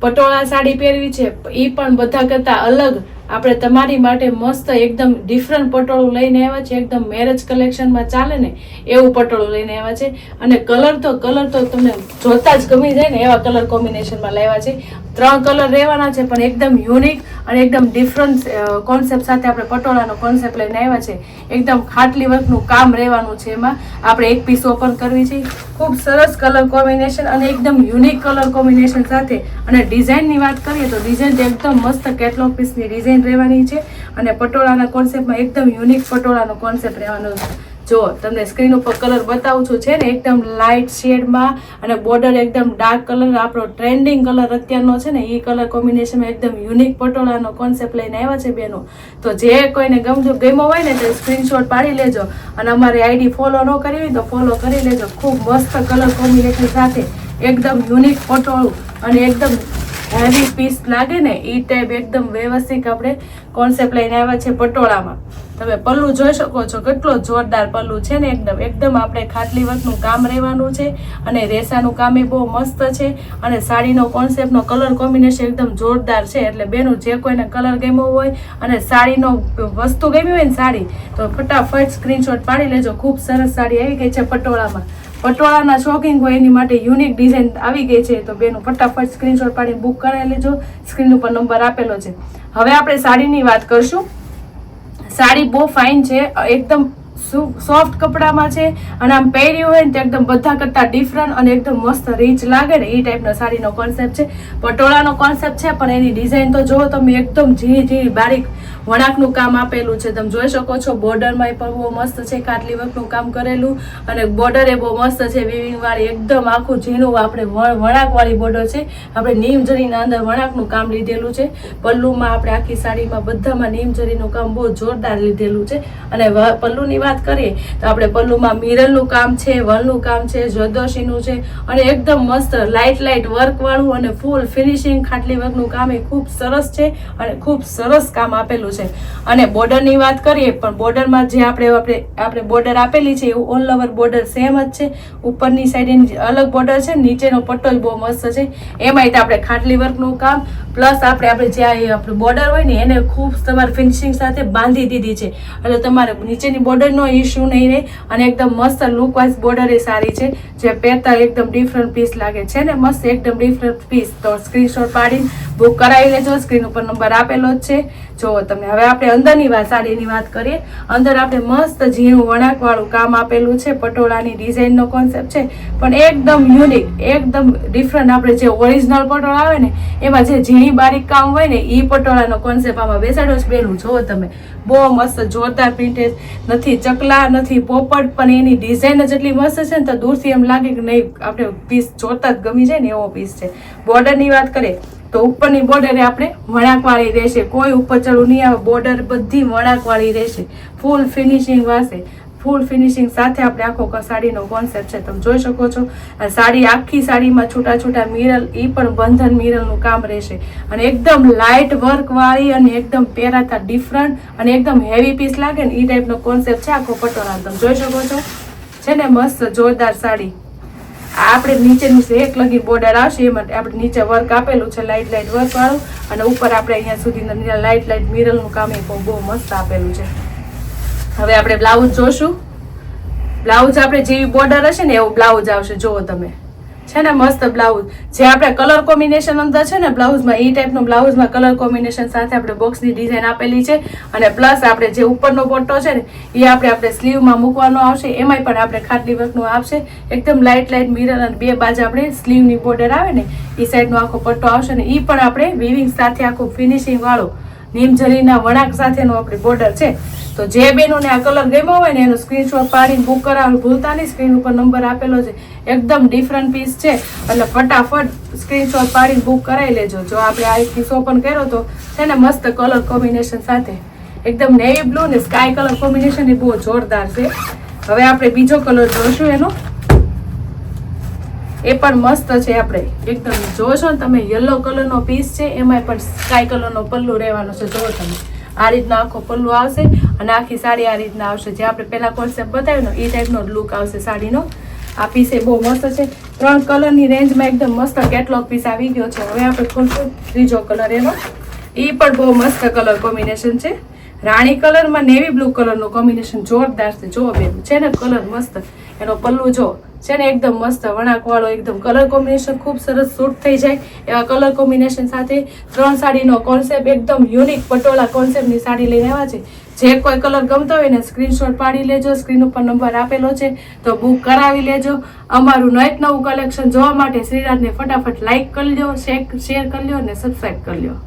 પટોળા સાડી પહેરવી છે એ પણ બધા કરતાં અલગ. આપણે તમારી માટે મસ્ત એકદમ ડિફરન્ટ પટોળું લઈને આવ્યા છે, એકદમ મેરેજ કલેક્શનમાં ચાલે ને, એવું પટોળું લઈને આવ્યા છે. અને કલર તો કલર તો તમને જોતા જ ગમી જાય ને, એવા કલર કોમ્બિનેશનમાં લાવ્યા છે. ત્રણ કલર રહેવાના છે, પણ એકદમ યુનિક અને એકદમ ડિફરન્ટ કોન્સેપ્ટ સાથે આપણે પટોળાનો કોન્સેપ્ટ લઈને આવ્યા છે. એકદમ ખાટલી વર્કનું કામ રહેવાનું છે એમાં. આપણે એક પીસ ઓપન કરવી છે. ખૂબ સરસ કલર કોમ્બિનેશન અને એકદમ યુનિક કલર કોમ્બિનેશન સાથે. અને ડિઝાઇનની વાત કરીએ તો ડિઝાઇન એકદમ મસ્ત કેટલોગ પીસની ડિઝાઇન રહેવાની છે. અને પટોળાના કોન્સેપ્ટમાં એકદમ યુનિક પટોળાનો કોન્સેપ્ટ રહેવાનો છે. જો તમને સ્ક્રીન ઉપર કલર બતાવું છું, છે ને, એકદમ લાઇટ શેડમાં અને બોર્ડર એકદમ ડાર્ક કલર આપણો ટ્રેન્ડિંગ કલર અત્યારનો છે ને એ કલર કોમ્બિનેશનમાં એકદમ યુનિક પટોળાનો કોન્સેપ્ટ લઈને આવ્યા છે બેનો. તો જે કોઈને ગમજો ગમ્યો હોય ને, તો સ્ક્રીનશોટ પાડી લેજો અને અમારી આઈડી ફોલો ન કરી હોય તો ફોલો કરી લેજો. ખૂબ મસ્ત કલર કોમ્બિનેશન સાથે. એકદમ યુનિક પટોળું અને એકદમ હેવી પીસ લાગે ને એ ટાઈપ એકદમ વ્યવસ્થિત આપણે કોન્સેપ્ટ લઈને આવ્યા છે પટોળામાં. તમે પલ્લું જોઈ શકો છો, કેટલો જોરદાર પલ્લું છે ને, એકદમ એકદમ આપણે ખાટલી વર્કનું કામ રહેવાનું છે અને રેસાનું કામ એ બહુ મસ્ત છે અને સાડીનો કોન્સેપ્ટનો કલર કોમ્બિનેશન એકદમ જોરદાર છે. એટલે બેનું જે કોઈને કલર ગમ્યો હોય અને સાડીનો વસ્તુ ગમી હોય ને સાડી, તો ફટાફટ સ્ક્રીનશોટ પાડી લેજો. ખૂબ સરસ સાડી આવી ગઈ છે પટોળામાં. પટોળાના શોખીન હોય, એની માટે યુનિક ડિઝાઇન આવી ગઈ છે. તો બેનું, ફટાફટ સ્ક્રીનશોટ પાડી બુક કરાવી લેજો. સ્ક્રીન ઉપર નંબર આપેલો છે. હવે આપણે સાડીની વાત કરશું. સાડી બહુ ફાઇન છે, એકદમ સોફ્ટ કપડામાં છે, અને આમ પહેર્યું હોય ને તો એકદમ બધા કરતાં ડિફરન્ટ અને એકદમ મસ્ત રીચ લાગે ને એ ટાઈપનો સાડીનો કોન્સેપ્ટ છે. પટોળાનો કોન્સેપ્ટ છે, પણ એની ડિઝાઇન તો જુઓ તમે, એકદમ ઝીણી ઝીણી બારીક વણાકનું કામ આપેલું છે. તમે જોઈ શકો છો બોર્ડરમાં પણ બહુ મસ્ત છે, કાટલી વર્કનું કામ કરેલું, અને બોર્ડર એ બહુ મસ્ત છે વિવિંગવાળી એકદમ આખું ઝીણું આપણે વણાકવાળી બોર્ડર છે. આપણે નીમજરીના અંદર વણાકનું કામ લીધેલું છે. પલ્લુમાં આપણે આખી સાડીમાં બધામાં નીમજરીનું કામ બહુ જોરદાર લીધેલું છે. અને પલ્લુની વાત કરીએ, તો આપણે પલ્લુમાં મિરરનું કામ છે વલનું કામ છે જોદોશીનું છે, અને એકદમ મસ્ત લાઇટ લાઇટ વર્કવાળું અને ફૂલ ફિનિશિંગ ખાટલી વર્કનું કામ એ ખૂબ સરસ છે અને ખૂબ સરસ કામ આપેલું છે. અને બોર્ડરની વાત કરીએ, પણ બોર્ડરમાં જે આપણે આપણે આપણે બોર્ડર આપેલી છે, એવું ઓલ ઓવર બોર્ડર સેમ જ છે. ઉપરની સાઈડ અલગ બોર્ડર છે, નીચેનો પટ્ટો જ બહુ મસ્ત છે. એમાંય તો આપણે ખાટલી વર્કનું કામ પ્લસ આપણે આપણે જ્યાં આપણું બોર્ડર હોય ને, એને ખૂબ તમારે ફિનિશિંગ સાથે બાંધી દીધી છે. એટલે તમારે નીચેની બોર્ડરનો ઇશ્યુ નહીં રહે અને એકદમ મસ્ત લુકવાઇઝ બોર્ડર એ સારી છે, જે પહેરતા એકદમ ડિફરન્ટ પીસ લાગે છે ને, મસ્ત એકદમ ડિફરન્ટ પીસ તો સ્ક્રીનશોટ પાડીને બુક કરાવી લેજો. સ્ક્રીન ઉપર નંબર આપેલો જ છે. જો તમને હવે આપણે અંદરની વાત, સાડીની વાત કરીએ, અંદર આપણે મસ્ત ઝીણું વણાકવાળું કામ આપેલું છે. પટોળાની ડિઝાઇનનો કોન્સેપ્ટ છે. પણ એકદમ યુનિક એકદમ ડિફરન્ટ આપણે જે ઓરિજિનલ પટોળા આવે ને, એમાં જે ઝીણી બારીક કામ હોય ને એ પટોળાનો કોન્સેપ્ટ આમાં બેસાડો છે. પહેલું જુઓ તમે. બહુ મસ્ત, જોરદાર પ્રિન્ટેજ નથી, ચકલા નથી, પોપટ, પણ એની ડિઝાઇન જ એટલી મસ્ત છે ને, તો દૂરથી એમ લાગે કે નહીં, આપણે પીસ જોતા જ ગમી જાય ને, એવો પીસ છે. બોર્ડરની વાત કરીએ, તો ઉપરની બોર્ડર આપણે વળાંકવાળી રહેશે. કોઈ ઉપર ચડું નહીં આવે બોર્ડર બધી વળાંકવાળી રહેશે. ફૂલ ફિનિશિંગ વાસે ફૂલ ફિનિશિંગ સાથે આપણે આખો સાડીનો કોન્સેપ્ટ છે, તમે જોઈ શકો છો. સાડી, આખી સાડીમાં છૂટા છૂટા મિરલ એ પણ બંધન મિરલનું કામ રહેશે. અને એકદમ લાઇટ વર્કવાળી અને એકદમ પહેરાતા ડિફરન્ટ અને એકદમ હેવી પીસ લાગે ને એ ટાઈપનો કોન્સેપ્ટ છે આખો પટોળા તમે જોઈ શકો છો. છે ને, મસ્ત જોરદાર સાડી. આપણે નીચેનું છે એક લગી બોર્ડર આવશે એમાં આપણે નીચે વર્ક આપેલું છે લાઇટ લાઇટ વર્ક વાળું. અને ઉપર આપણે અહીંયા સુધી લાઇટ લાઇટ મિરરનું કામ એ બહુ મસ્ત આપેલું છે. હવે આપણે બ્લાઉઝ જોશું. બ્લાઉઝ આપણે જેવી બોર્ડર હશે ને એવું બ્લાઉઝ આવશે. જુઓ તમે. છે ને મસ્ત બ્લાઉઝ. જે આપણે કલર કોમ્બિનેશન અંદર છે ને બ્લાઉઝમાં, એ ટાઈપનું બ્લાઉઝમાં કલર કોમ્બિનેશન સાથે આપણે બોક્સની ડિઝાઇન આપેલી છે. અને પ્લસ આપણે જે ઉપરનો પટ્ટો છે ને, એ આપણે આપણે સ્લીવમાં મૂકવાનો આવશે. એમાંય પણ આપણે ખાટલી વર્કનું આવશે એકદમ લાઇટ લાઇટ મિરર અને બે બાજુ આપણે સ્લીવની બોર્ડર આવે ને, એ સાઈડનો આખો પટ્ટો આવશે ને એ પણ આપણે વિવિંગ સાથે આખું ફિનિશિંગ નીમજરીના વણાક સાથેનો આપણે બોર્ડર છે. તો જે બેનોને આ કલર ગમ્યો હોય ને એનો સ્ક્રીનશોટ પાડીને બુક કરાવવાનું ભૂલતા નહીં સ્ક્રીન ઉપર નંબર આપેલો છે. એકદમ ડિફરન્ટ પીસ છે. એટલે ફટાફટ સ્ક્રીનશોટ પાડીને બુક કરાવી લેજો. જો આપણે આ પીસ ઓપન કર્યો તો છે ને મસ્ત કલર કોમ્બિનેશન સાથે. એકદમ નેવી બ્લુ ને સ્કાય કલર કોમ્બિનેશન એ બહુ જોરદાર છે. હવે આપણે બીજો કલર જોઈશું એનો. એ પણ મસ્ત છે આપણે. એકદમ જોશો ને તમે યલો કલરનો પીસ છે એમાં પણ સ્કાય કલરનો પલ્લુ રહેવાનો છે જોવો તમે. આ રીતનો આખો પલ્લુ આવશે અને આખી સાડી આ રીતના આવશે. જે આપણે પહેલાં કોન્સેપ્ટ બતાવ્યો ને, એ ટાઈપનો લુક આવશે સાડીનો. આ પીસ એ બહુ મસ્ત છે. ત્રણ કલરની રેન્જમાં એકદમ મસ્ત કેટલોગ પીસ આવી ગયો છે. હવે આપણે ખોલશું ત્રીજો કલર એનો. એ પણ બહુ મસ્ત કલર કોમ્બિનેશન છે. રાણી કલરમાં નેવી બ્લુ કલરનું કોમ્બિનેશન જોરદાર છે. જોવો બેન, છે ને કલર મસ્ત. એનો પલ્લુ જો છે ને એકદમ મસ્ત વણાકવાળો, એકદમ કલર કોમ્બિનેશન ખૂબ સરસ સૂટ થઈ જાય. એવા કલર કોમ્બિનેશન સાથે ત્રણ સાડીનો કોન્સેપ્ટ એકદમ યુનિક પટોળા કોન્સેપ્ટની સાડી લઈને આવ્યા છે. જે કોઈ કલર ગમતો હોય ને સ્ક્રીનશોટ પાડી લેજો સ્ક્રીન ઉપર નંબર આપેલો છે તો બુક કરાવી લેજો. અમારું નયત નવું કલેક્શન જોવા માટે શ્રીરાજને ફટાફટ લાઇક કરી લ્યો શેર કરી લ્યો અને સબસ્ક્રાઈબ કરી લ્યો.